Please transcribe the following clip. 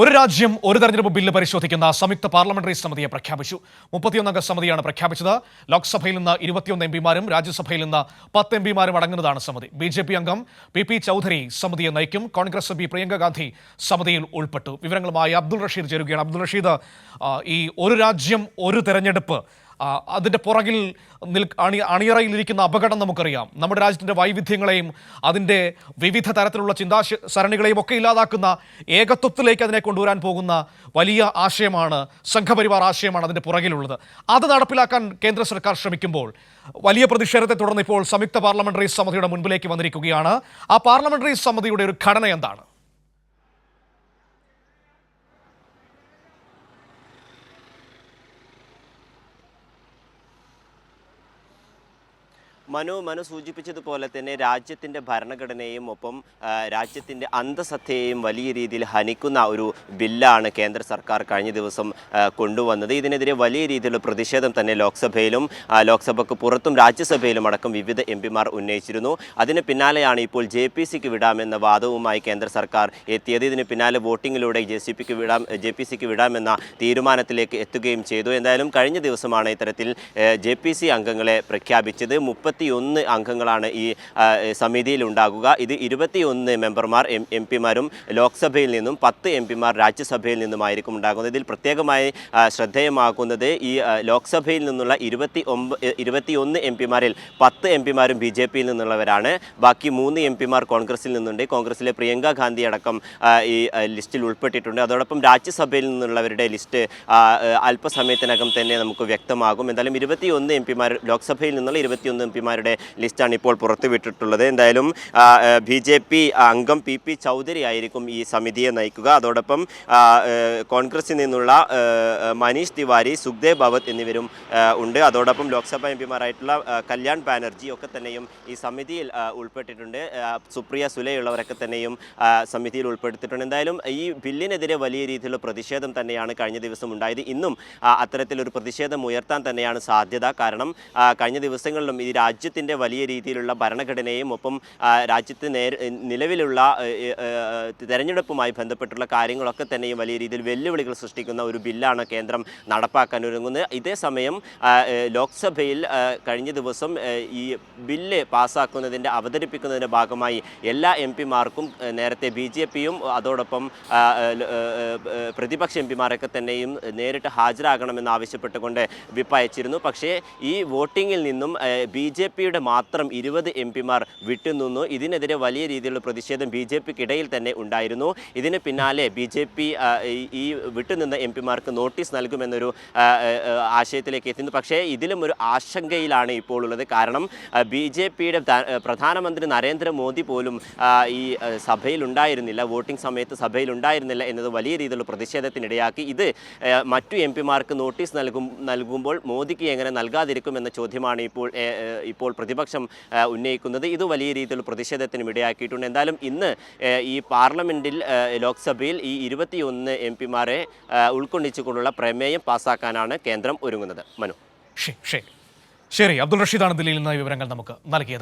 ഒരു രാജ്യം ഒരു തെരഞ്ഞെടുപ്പ് ബില്ല് പരിശോധിക്കുന്ന സംയുക്ത പാർലമെന്ററി സമിതിയെ പ്രഖ്യാപിച്ചു. മുപ്പത്തിയൊന്നംഗ സമിതിയാണ് പ്രഖ്യാപിച്ചത്. ലോക്സഭയിൽ നിന്ന് ഇരുപത്തിയൊന്ന് എം പിമാരും രാജ്യസഭയിൽ നിന്ന് പത്ത് എം പിമാരും അടങ്ങുന്നതാണ് സമിതി. ബി ജെ പി അംഗം പി പി ചൌധരി സമിതിയെ നയിക്കും. കോൺഗ്രസ് എം പി പ്രിയങ്ക ഗാന്ധി സമിതിയിൽ ഉൾപ്പെട്ടു. വിവരങ്ങളുമായി അബ്ദുൾ റഷീദ് ചേരുകയാണ്. അബ്ദുൾ റഷീദ് ഈ ഒരു രാജ്യം ഒരു തെരഞ്ഞെടുപ്പ് ആ, അതിന്റെ പുറകിൽ നിൽ അണി അണിയറയിലിരിക്കുന്ന അപകടം നമുക്കറിയാം. നമ്മുടെ രാജ്യത്തിന്റെ വൈവിധ്യങ്ങളെയും അതിന്റെ വിവിധ തരത്തിലുള്ള ചിന്താ സരണികളെയും ഒക്കെ ഇല്ലാതാക്കുന്ന ഏകത്വത്തിലേക്ക് അതിനെ കൊണ്ടുവരാൻ പോകുന്ന വലിയ ആശയമാണ് സംഘപരിവാർ ആശയമാണ് അതിന്റെ പുറകിലുള്ളത്. അത് നടപ്പിലാക്കാൻ കേന്ദ്ര സർക്കാർ ശ്രമിക്കുമ്പോൾ വലിയ പ്രതിഷേധത്തെ തുടർന്ന് ഇപ്പോൾ സംയുക്ത പാർലമെന്ററി സമിതിയുടെ മുൻപിലേക്ക് വന്നിരിക്കുകയാണ്. ആ പാർലമെന്ററി സമിതിയുടെ ഒരു ഘടന എന്താണ്? മനു മനു സൂചിപ്പിച്ചതുപോലെ തന്നെ രാജ്യത്തിന്റെ ഭരണഘടനയും ഒപ്പം രാജ്യത്തിന്റെ അന്തസത്തയെയും വലിയ രീതിയിൽ ഹനിക്കുന്ന ഒരു ബില്ലാണ് കേന്ദ്ര സർക്കാർ കഴിഞ്ഞ ദിവസം കൊണ്ടുവന്നത്. ഇതിനെതിരെ വലിയ രീതിയിലുള്ള പ്രതിഷേധം തന്നെ ലോക്സഭയിലും ലോക്സഭയ്ക്ക് പുറത്തും രാജ്യസഭയിലും അടക്കം വിവിധ എം പിമാർ ഉന്നയിച്ചിരുന്നു. അതിന് പിന്നാലെയാണ് ഇപ്പോൾ ജെ പി സിക്ക് വിടാമെന്ന വാദവുമായി കേന്ദ്ര സർക്കാർ എത്തിയത്. ഇതിന് പിന്നാലെ വോട്ടിങ്ങിലൂടെ ജെ സി പിക്ക് വിടാം ജെ പി സിക്ക് വിടാമെന്ന തീരുമാനത്തിലേക്ക് എത്തുകയും ചെയ്തു. എന്തായാലും കഴിഞ്ഞ ദിവസമാണ് ഇത്തരത്തിൽ ജെ പി സി അംഗങ്ങളെ പ്രഖ്യാപിച്ചത്. മുപ്പത്തിയൊന്ന് അംഗങ്ങളാണ് ഈ സമിതിയിൽ ഉണ്ടാകുക ഇത് ഇരുപത്തിയൊന്ന് മെമ്പർമാർ എം എം പിമാരും ലോക്സഭയിൽ നിന്നും പത്ത് എം പിമാർ രാജ്യസഭയിൽ നിന്നുമായിരിക്കും ഉണ്ടാകുന്നത്. ഇതിൽ പ്രത്യേകമായി ശ്രദ്ധേയമാക്കുന്നത് ഈ ലോക്സഭയിൽ നിന്നുള്ള ഇരുപത്തി ഒമ്പ ഇരുപത്തിയൊന്ന് എം പിമാരിൽ പത്ത് എം പിമാരും ബി ജെ പിയിൽ നിന്നുള്ളവരാണ്. ബാക്കി മൂന്ന് എം പിമാർ കോൺഗ്രസിൽ നിന്നുണ്ട്. കോൺഗ്രസിലെ പ്രിയങ്ക ഗാന്ധി അടക്കം ഈ ലിസ്റ്റിൽ ഉൾപ്പെട്ടിട്ടുണ്ട്. അതോടൊപ്പം രാജ്യസഭയിൽ നിന്നുള്ളവരുടെ ലിസ്റ്റ് അല്പസമയത്തിനകം തന്നെ നമുക്ക് വ്യക്തമാകും. എന്തായാലും ഇരുപത്തിയൊന്ന് എം പിമാർ ലോക്സഭയിൽ നിന്നുള്ള ഇരുപത്തിയൊന്ന് എം പിമാരുടെ ലിസ്റ്റാണ് ഇപ്പോൾ പുറത്തുവിട്ടിട്ടുള്ളത്. എന്തായാലും ബി ജെ പി അംഗം പി പി ചൗധരി ആയിരിക്കും ഈ സമിതിയെ നയിക്കുക. അതോടൊപ്പം കോൺഗ്രസിൽ നിന്നുള്ള മനീഷ് തിവാരി സുഖ്ദേവ് ഭവത് എന്നിവരും ഉണ്ട്. അതോടൊപ്പം ലോക്സഭാ എം പിമാരായിട്ടുള്ള കല്യാൺ ബാനർജി ഒക്കെ തന്നെയും ഈ സമിതിയിൽ ഉൾപ്പെട്ടിട്ടുണ്ട്. സുപ്രിയ സുലയുള്ളവരൊക്കെ തന്നെയും സമിതിയിൽ ഉൾപ്പെടുത്തിയിട്ടുണ്ട്. എന്തായാലും ഈ ബില്ലിനെതിരെ വലിയ രീതിയിലുള്ള പ്രതിഷേധം തന്നെയാണ് കഴിഞ്ഞ ദിവസം ഉണ്ടായത്. ഇന്നും അത്തരത്തിലൊരു പ്രതിഷേധം ഉയർത്താൻ തന്നെയാണ് സാധ്യത. കാരണം കഴിഞ്ഞ ദിവസങ്ങളിലും ഈ രാജ്യത്തിന്റെ വലിയ രീതിയിലുള്ള ഭരണഘടനയും ഒപ്പം രാജ്യത്ത് നിലവിലുള്ള തിരഞ്ഞെടുപ്പുമായി ബന്ധപ്പെട്ടുള്ള കാര്യങ്ങളൊക്കെ തന്നെയും വലിയ രീതിയിൽ വെല്ലുവിളികൾ സൃഷ്ടിക്കുന്ന ഒരു ബില്ലാണ് കേന്ദ്രം നടപ്പാക്കാൻ ഒരുങ്ങുന്നത്. ഇതേസമയം ലോക്സഭയിൽ കഴിഞ്ഞ ദിവസം ഈ ബില്ല് പാസ്സാക്കുന്നതിന്റെ അവതരിപ്പിക്കുന്നതിന്റെ ഭാഗമായി എല്ലാ എം പിമാർക്കും നേരത്തെ ബി ജെ പിയും അതോടൊപ്പം പ്രതിപക്ഷ എം പിമാരൊക്കെ തന്നെയും നേരിട്ട് ഹാജരാകണമെന്ന് ആവശ്യപ്പെട്ടുകൊണ്ട് വിപ്പ് അയച്ചിരുന്നു പക്ഷേ ഈ വോട്ടിങ്ങിൽ നിന്നും ബി ജെ പിയുടെ മാത്രം ഇരുപത് എം പിമാർ വിട്ടുനിന്നു. ഇതിനെതിരെ വലിയ രീതിയിലുള്ള പ്രതിഷേധം ബി ജെ പിക്കിടയിൽ തന്നെ ഉണ്ടായിരുന്നു. ഇതിന് പിന്നാലെ ബി ജെ പി ഈ വിട്ടുനിന്ന എം പിമാർക്ക് നോട്ടീസ് നൽകുമെന്നൊരു ആശയത്തിലേക്ക് എത്തുന്നു പക്ഷേ ഇതിലും ഒരു ആശങ്കയിലാണ് ഇപ്പോൾ ഉള്ളത്. കാരണം ബി ജെ പിയുടെ പ്രധാനമന്ത്രി നരേന്ദ്രമോദി പോലും ഈ സഭയിൽ ഉണ്ടായിരുന്നില്ല വോട്ടിംഗ് സമയത്ത് സഭയിൽ ഉണ്ടായിരുന്നില്ല എന്നത് വലിയ രീതിയിലുള്ള പ്രതിഷേധത്തിനിടയാക്കി. ഇത് മറ്റു എം പിമാർക്ക് നോട്ടീസ് നൽകും നൽകുമ്പോൾ മോദിക്ക് എങ്ങനെ നൽകാതിരിക്കും എന്ന ചോദ്യമാണ് ഇപ്പോൾ ഇപ്പോൾ പ്രതിപക്ഷം ഉന്നയിക്കുന്നത്. ഇത് വലിയ രീതിയിൽ പ്രതിഷേധത്തിന് ഇടയാക്കിയിട്ടുണ്ട്. എന്തായാലും ഇന്ന് ഈ പാർലമെന്റിൽ ലോക്സഭയിൽ ഈ ഇരുപത്തിയൊന്ന് എം പിമാരെ ഉൾക്കൊള്ളിച്ചുകൊണ്ടുള്ള പ്രമേയം പാസ്സാക്കാനാണ് കേന്ദ്രം ഒരുങ്ങുന്നത്. മനു. ശരി അബ്ദുൾ റഷീദാണ് ദില്ലിയിൽ നിന്ന് വിവരങ്ങൾ നമുക്ക് നൽകിയത്.